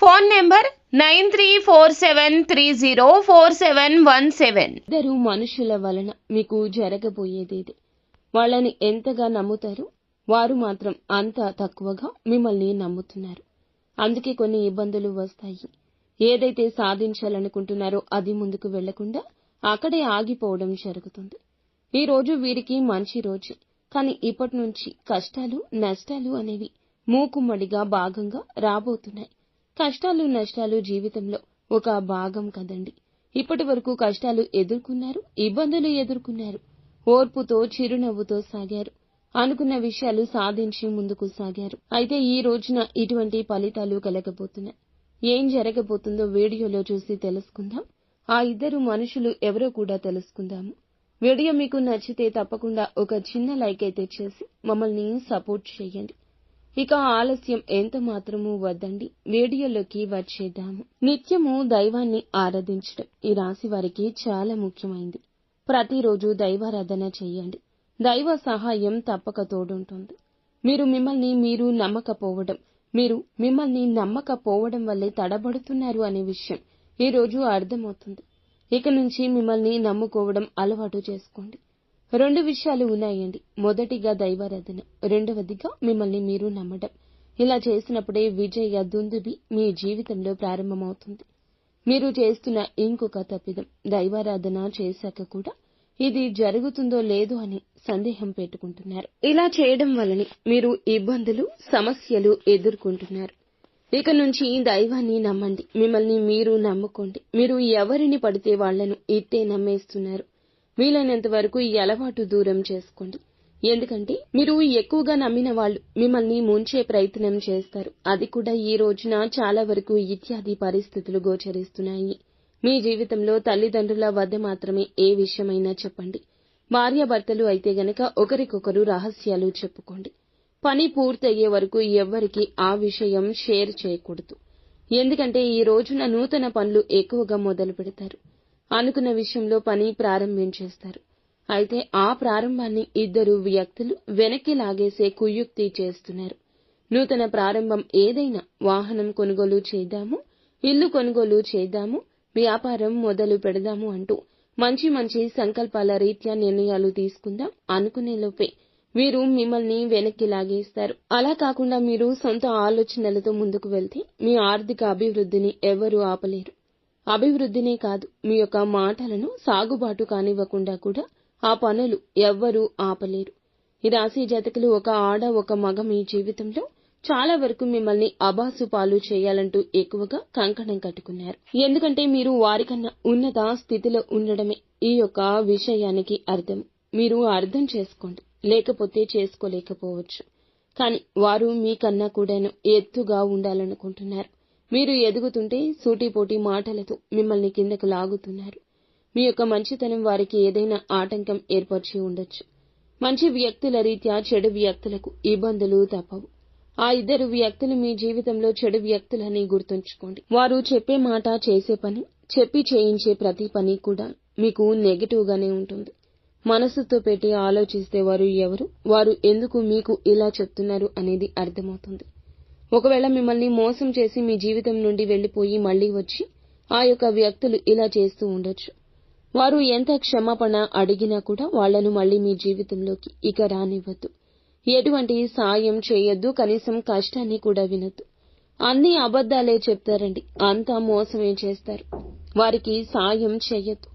Phone number nine three four seven three zero four seven one seven. ఇద్దరు మనుషుల వలన మీకు జరగబోయేదేది? వాళ్ళని ఎంతగా నమ్ముతారు? వారు మాత్రం అంత తక్కువగా మిమ్మల్ని నమ్ముతున్నారు. అందుకే కొన్ని ఇబ్బందులు వస్తాయి. ఏదైతే సాధించాలనుకుంటున్నారో అది ముందుకు వెళ్ళకుండా అక్కడే ఆగిపోవడం జరుగుతుంది. ఈ రోజు వీరికి మంచి రోజు. కానీ ఇప్పటి నుంచి కష్టాలు నష్టాలు అనేవి మూకుమ్మడిగా భాగంగా రాబోతున్నాయి. కష్టాలు నష్టాలు జీవితంలో ఒక భాగం కదండి. ఇప్పటి వరకు కష్టాలు ఎదుర్కొన్నారు ఇబ్బందులు ఎదుర్కొన్నారు ఓర్పుతో చిరునవ్వుతో సాగారు అనుకున్న విషయాలు సాధించి ముందుకు సాగారు. అయితే ఈ రోజున ఇటువంటి ఫలితాలు కలగబోతున్నాయి. ఏం జరగబోతుందో వీడియోలో చూసి తెలుసుకుందాం. ఆ ఇద్దరు మనుషులు ఎవరో కూడా తెలుసుకుందాము. వీడియో మీకు నచ్చితే తప్పకుండా ఒక చిన్న లైక్ అయితే చేసి మమ్మల్ని సపోర్ట్ చేయండి. ఇక ఆలస్యం ఎంత మాత్రము వద్దండి. వీడియోలోకి వచ్చేద్దాము. నిత్యము దైవాన్ని ఆరాధించడం ఈ రాశి వారికి చాలా ముఖ్యమైంది. ప్రతిరోజు దైవారాధన చేయండి. దైవ సహాయం తప్పక తోడుంటుంది. మీరు మిమ్మల్ని మీరు నమ్మకపోవడం మీరు మిమ్మల్ని నమ్మకపోవడం వల్లే తడబడుతున్నారు అనే విషయం ఈ రోజు అర్థమవుతుంది. ఇక నుంచి మిమ్మల్ని నమ్ముకోవడం అలవాటు చేసుకోండి. రెండు విషయాలు ఉన్నాయండి. మొదటిగా దైవారాధన రెండవదిగా మిమ్మల్ని మీరు నమ్మడం. ఇలా చేసినప్పుడే విజయ దుందుబి మీ జీవితంలో ప్రారంభమవుతుంది. మీరు చేస్తున్న ఇంకొక తప్పిదం దైవారాధన చేశాక కూడా ఇది జరుగుతుందో లేదో అని సందేహం పెట్టుకుంటున్నారు. ఇలా చేయడం వల్లనే మీరు ఇబ్బందులు సమస్యలు ఎదుర్కొంటున్నారు. ఇక నుంచి దైవాన్ని నమ్మండి. మిమ్మల్ని మీరు నమ్ముకోండి. మీరు ఎవరిని పడితే వాళ్ళను ఇట్టే నమ్మేస్తున్నారు. వీలైనంత వరకు ఈ అలవాటు దూరం చేసుకోండి. ఎందుకంటే మీరు ఎక్కువగా నమ్మిన వాళ్ళు మిమ్మల్ని ముంచే ప్రయత్నం చేస్తారు. అది కూడా ఈ రోజున చాలా వరకు ఇత్యాది పరిస్థితులు గోచరిస్తున్నాయి. మీ జీవితంలో తల్లిదండ్రుల వద్ద మాత్రమే ఏ విషయమైనా చెప్పండి. భార్యాభర్తలు అయితే గనక ఒకరికొకరు రహస్యాలు చెప్పుకోండి. పని పూర్తయ్యే వరకు ఎవ్వరికి ఆ విషయం షేర్ చేయకూడదు. ఎందుకంటే ఈ రోజున నూతన పనులు ఎక్కువగా మొదలు పెడతారు అనుకున్న విషయంలో పని ప్రారంభించేస్తారు. అయితే ఆ ప్రారంభాన్ని ఇద్దరు వ్యక్తులు వెనక్కి లాగేసే కుయుక్తి చేస్తున్నారు. నూతన ప్రారంభం ఏదైనా వాహనం కొనుగోలు చేద్దాము ఇల్లు కొనుగోలు చేద్దాము వ్యాపారం మొదలు పెడదాము అంటూ మంచి మంచి సంకల్పాల రీత్యా నిర్ణయాలు తీసుకుందాం అనుకునే లోపే వీరు మిమ్మల్ని వెనక్కి లాగేస్తారు. అలా కాకుండా మీరు సొంత ఆలోచనలతో ముందుకు వెళ్తే మీ ఆర్థిక అభివృద్ధిని ఎవరూ ఆపలేరు. అభివృద్ధినే కాదు మీ యొక్క మాటలను సాగుబాటు కానివ్వకుండా కూడా ఆ పనులు ఎవ్వరూ ఆపలేరు. ఈ రాశి జాతకులు ఒక ఆడ ఒక మగ మీ జీవితంలో చాలా వరకు మిమ్మల్ని అబాసు పాలు చేయాలంటూ ఎక్కువగా కంకణం కట్టుకున్నారు. ఎందుకంటే మీరు వారికన్నా ఉన్నత స్థితిలో ఉండడమే ఈ యొక్క విషయానికి అర్థం. మీరు అర్థం చేసుకోండి లేకపోతే చేసుకోలేకపోవచ్చు. కానీ వారు మీకన్నా కూడాను ఎత్తుగా ఉండాలనుకుంటున్నారు. మీరు ఎదుగుతుంటే సూటిపోటి మాటలతో మిమ్మల్ని కిందకు లాగుతున్నారు. మీ యొక్క మంచితనం వారికి ఏదైనా ఆటంకం ఏర్పరిచి ఉండొచ్చు. మంచి వ్యక్తుల రీత్యా చెడు వ్యక్తులకు ఇబ్బందులు తప్పవు. ఆ ఇద్దరు వ్యక్తులు మీ జీవితంలో చెడు వ్యక్తులని గుర్తుంచుకోండి. వారు చెప్పే మాట చేసే పని చెప్పి చేయించే ప్రతి పని కూడా మీకు నెగటివ్ గానే ఉంటుంది. మనసుతో పెట్టి ఆలోచిస్తే వారు ఎవరు? వారు ఎందుకు మీకు ఇలా చెప్తున్నారు అనేది అర్థమవుతుంది. ఒకవేళ మిమ్మల్ని మోసం చేసి మీ జీవితం నుండి వెళ్ళిపోయి మళ్ళీ వచ్చి ఆ యొక్క వ్యక్తులు ఇలా చేస్తూ ఉండొచ్చు. వారు ఎంత క్షమాపణ అడిగినా కూడా వాళ్ళను మళ్ళీ మీ జీవితంలోకి ఇక రానివ్వద్దు. ఎటువంటి సాయం చేయొద్దు కనీసం కష్టాన్ని కూడా వినొద్దు. అన్ని అబద్ధాలే చెప్తారండి. అంతా మోసమే చేస్తారు. వారికి సాయం చేయొద్దు.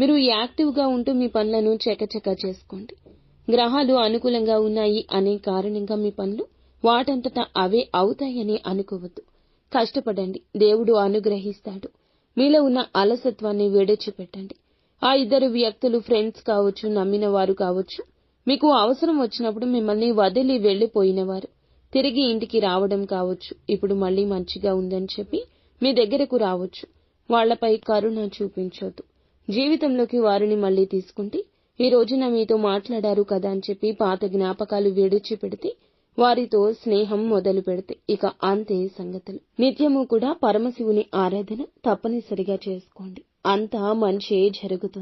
మీరు యాక్టివ్గా ఉంటూ మీ పనులను చకచకా చేసుకోండి. గ్రహాలు అనుకూలంగా ఉన్నాయి అనే కారణంగా మీ పనులు వాటంతటా అవే అవుతాయని అనుకోవద్దు. కష్టపడండి. దేవుడు అనుగ్రహిస్తాడు. మీలో ఉన్న అలసత్వాన్ని విడిచిపెట్టండి. ఆ ఇద్దరు వ్యక్తులు ఫ్రెండ్స్ కావచ్చు నమ్మిన వారు కావచ్చు మీకు అవసరం వచ్చినప్పుడు మిమ్మల్ని వదిలి వెళ్ళిపోయినవారు తిరిగి ఇంటికి రావడం కావచ్చు ఇప్పుడు మళ్ళీ మంచిగా ఉందని చెప్పి మీ దగ్గరకు రావచ్చు. వాళ్ళపై కరుణ చూపించొద్దు. జీవితంలోకి వారిని మళ్ళీ తీసుకుంటే ఈ రోజున మీతో మాట్లాడారు కదా అని చెప్పి పాత జ్ఞాపకాలు విడిచిపెడితే వారితో స్నేహం మొదలు పెడితే ఇక అంతే సంగతులు. నిత్యము కూడా పరమశివుని ఆరాధన తప్పనిసరిగా చేసుకోండి. అంతా మంచే జరుగుతుంది.